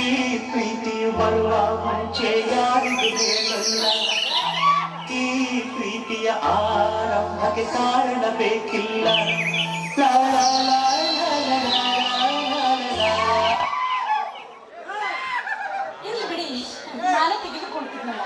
ಈ ಪ್ರೀತಿ ಬರುವ ಮುಂಚೆ ಯಾರಿಗೂ ಹೇಳಲ್ಲ ಈ ಪ್ರೀತಿಯ ಆರಂಭಕ್ಕೆ ಕಾರಣ ಬೇಕಿಲ್ಲ. ಬಿಡಿ ನಾಳೆ ತೆಗೆದುಕೊಳ್ತಿದ್ನಲ್ಲ.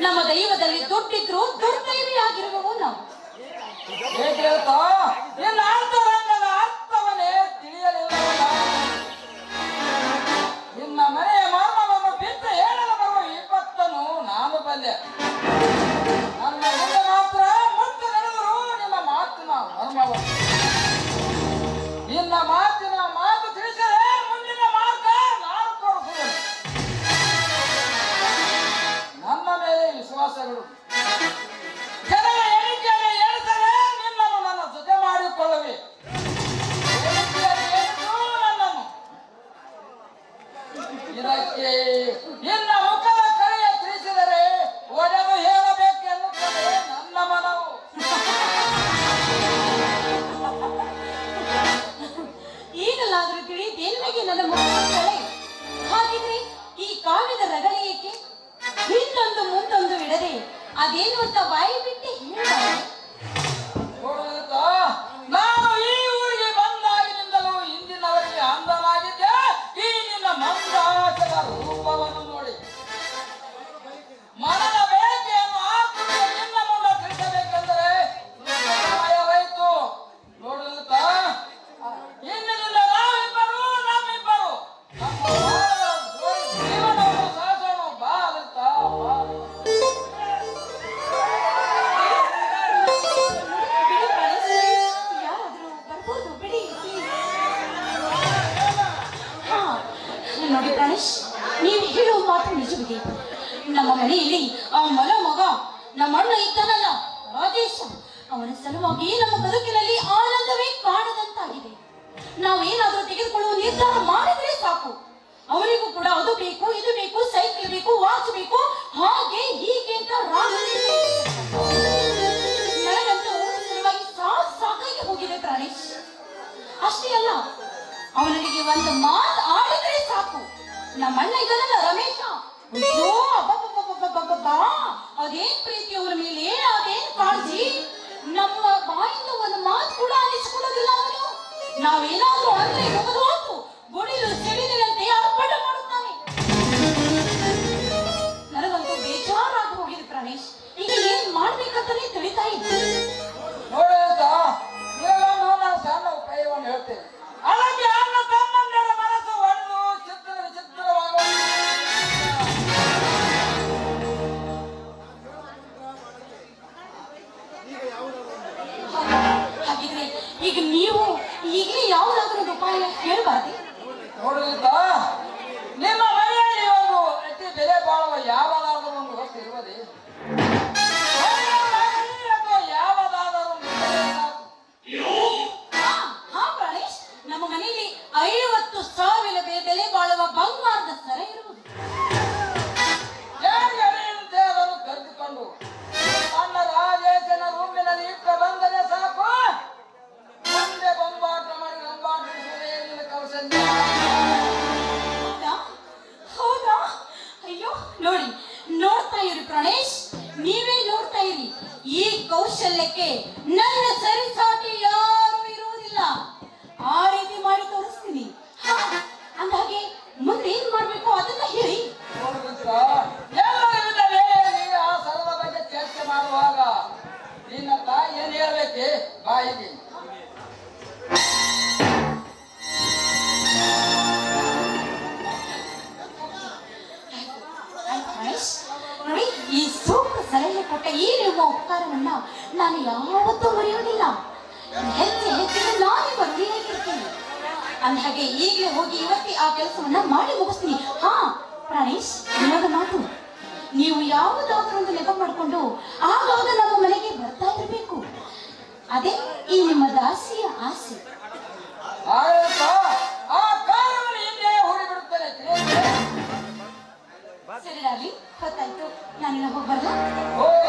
ನಮ್ಮ ದೈವದಲ್ಲಿ ದುಡ್ಡಿದ್ರು ದುರ್ದೈವಿ ಆಗಿರುವವು ನಾವು ಚಾಚಬೇಕು ಹಾಗೆ ಹೀಗೆ ಅಂತ ನನಗಂತೂ ಸಲುವಾಗಿ ಸಾಕಾಗಿ ಹೋಗಿದೆ ಪ್ರಾಣೇಶ್ ಅಷ್ಟೇ ಅಲ್ಲ, ಅವನಿಗೆ ಒಂದು ಮಾತು ಆಡಿದ್ರೆ ಸಾಕು. ನಮ್ಮಣ್ಣ ಇದನ್ನಲ್ಲ ರಮೇಶ. ಅಯ್ಯೋ ಅಬ್ಬಬ್ಬಬ್ಬಬ್ಬಬ್ಬಬ್ಬ ಅದೇನ್ ಪ್ರೀತಿ ಅವರ ಮೇಲೆ, ಅದೇನ್ ಕಾಳಜಿ. ನಮ್ಮ ಬಾಯಿಂದ ಒಂದು ಮಾತು ಕೂಡ ಅನಿಸ್ಕೊಳ್ಳೋದಿಲ್ಲ ಅವನು. ನಾವೇನಾದ್ರೂ ಅಂದ್ರೆ ಈಗ ನೀವು ಈಗಲೇ ಯಾವುದಾದ್ರೂ ಉಪಾಯ ಹೇಳ್ಬಾರ್ದು. ನೋಡಲಿಲ್ಲ ನಿಮ್ಮ ಮನೆಯಲ್ಲಿ ಒಂದು ಅತಿ ಬೆಲೆ ಬಾಳುವ ಯಾವದಾದ್ರೂ ಒಂದು ವಸ್ತು ಇರುವುದೇ ತಾಯಿಗೆ ನೋಡಿ, ಈ ಸೂಕ್ತ ಸಲಹೆ ಕೊಟ್ಟ ಈ ನಿಮ್ಮ ಉಪಕಾರವನ್ನ ನಾನು ಯಾವತ್ತೂ ಮರೆಯೋದಿಲ್ಲ. ಹೆಚ್ಚು ಹೆಚ್ಚಿನ ನಾನೇ ಬದಲಿಯಾಗಿರ್ತೀನಿ ಹಾಗೆ ಈಗಲೇ ಹೋಗಿ ಇವತ್ತೇ ಆ ಕೆಲಸವನ್ನ ಮಾಡಿ ಮುಗಿಸ್ತೀನಿ. ಹಾ, ಪ್ರಾಣೇಶ್ ನಿಮಗೆ ಮಾತು. ನೀವು ಯಾವುದಾದ್ರೂ ಒಂದು ನೆಪ ಮಾಡಿಕೊಂಡು ಆಗಾಗ ನಮ್ಮ ಮನೆಗೆ ಬರ್ತಾ ಇರಬೇಕು. ಅದೇ ಈ ನಿಮ್ಮ ದಾಸಿಯ ಆಸೆ. ಆ ಸರಿ ರಾವಿ ಹೊತ್ತಾಯ್ತು. ನಾನು ಹೋಗ್ಬಾರ್ದು ಬರಲ್ಲ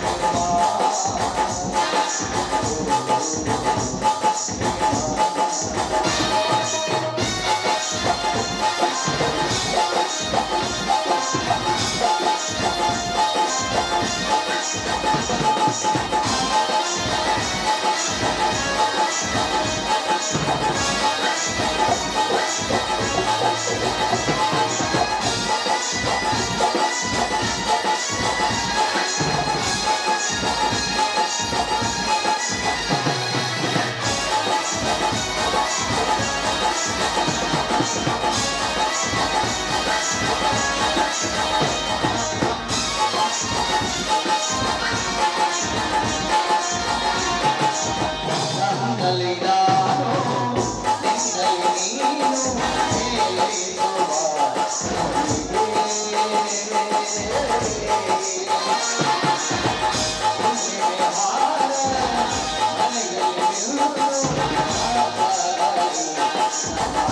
Thank you.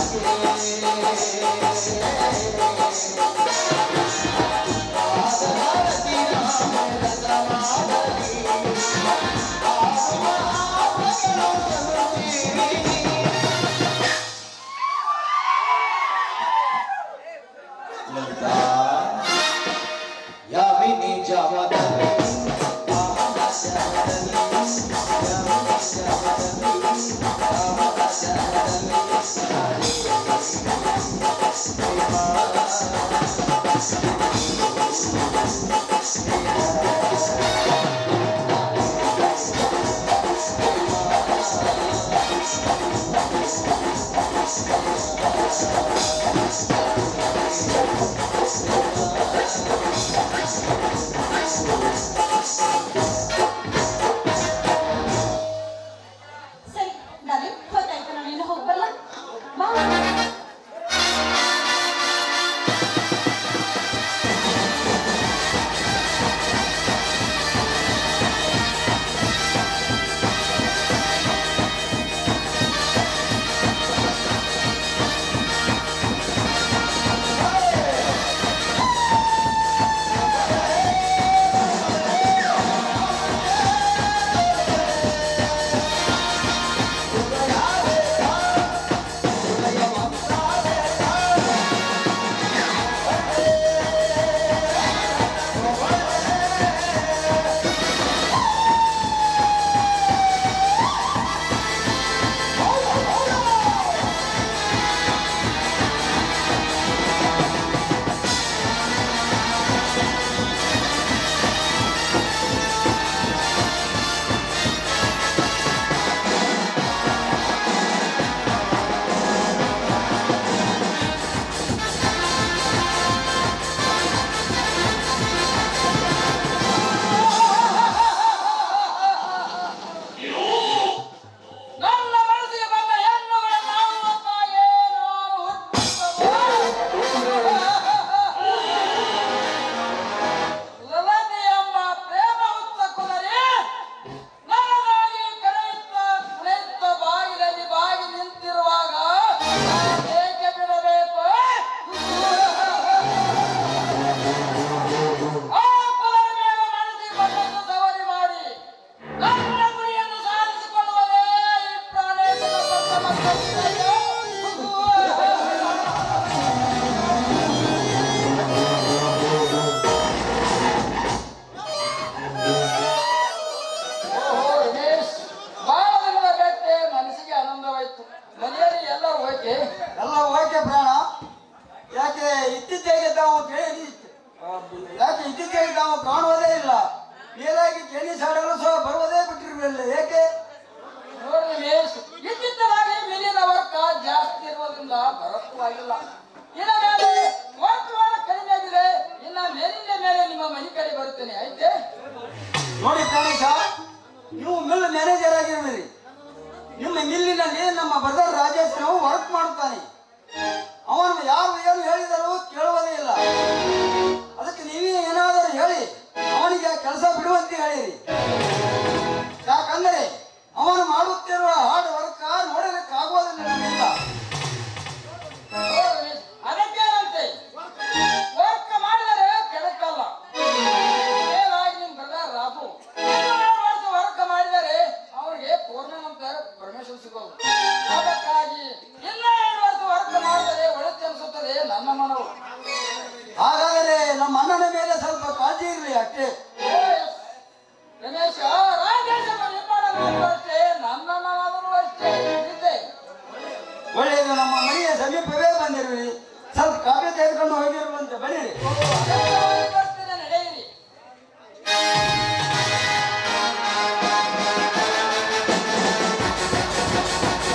থাকে ಮೇಲಿಸಾರರು ಸಹ ಬರುವುದೇ ಬಿಟ್ಟಿರಲಿಲ್ಲ. ಏಕೆ? ಇದ್ದಿದ್ದವಾಗಿ ಮೇಲಿನ ವರ್ಕ ಜಾಸ್ತಿ ಇರುವುದರಿಂದ ಬರಕ್ಕೂ ಆಗಿಲ್ಲ. ಇಲ್ಲವೇ ವಾರ ಕಡಿಮೆ ಆಗಿದೆ. ಇನ್ನ ಮೇಲಿನ ಮೇಲೆ ನಿಮ್ಮ ಮನೆ ಕಡೆ ಬರುತ್ತೇನೆ ಐತೆ ನೋಡಿ ಪ್ರಾಣೇಶ ನೀವು ಮಿಲ್ ಮ್ಯಾನೇಜರ್ ಆಗಿರ್ತೀರಿ ನಿಮ್ಮ ಮಿಲ್ಲಿನಲ್ಲಿ ನಮ್ಮ ಬರ್ದರ್ ರಾಜೇಶ್ ನಾವು ವರ್ಕ್ ಮಾಡ್ತಾನೆ. ಅವನು ಯಾರು ಕಾಳಜಿ ಇರಲಿ ಯಾಕೆ? ರಮೇಶ ಒಳ್ಳೆಯದು ನಮ್ಮ ಮನೆಯ ಸಮೀಪವೇ ಬಂದಿರ್ರಿ. ಸ್ವಲ್ಪ ಕಾಫಿ ತೆಗೆದುಕೊಂಡು ಹೋಗಿರುವಂತೆ ಬನ್ನಿರಿ.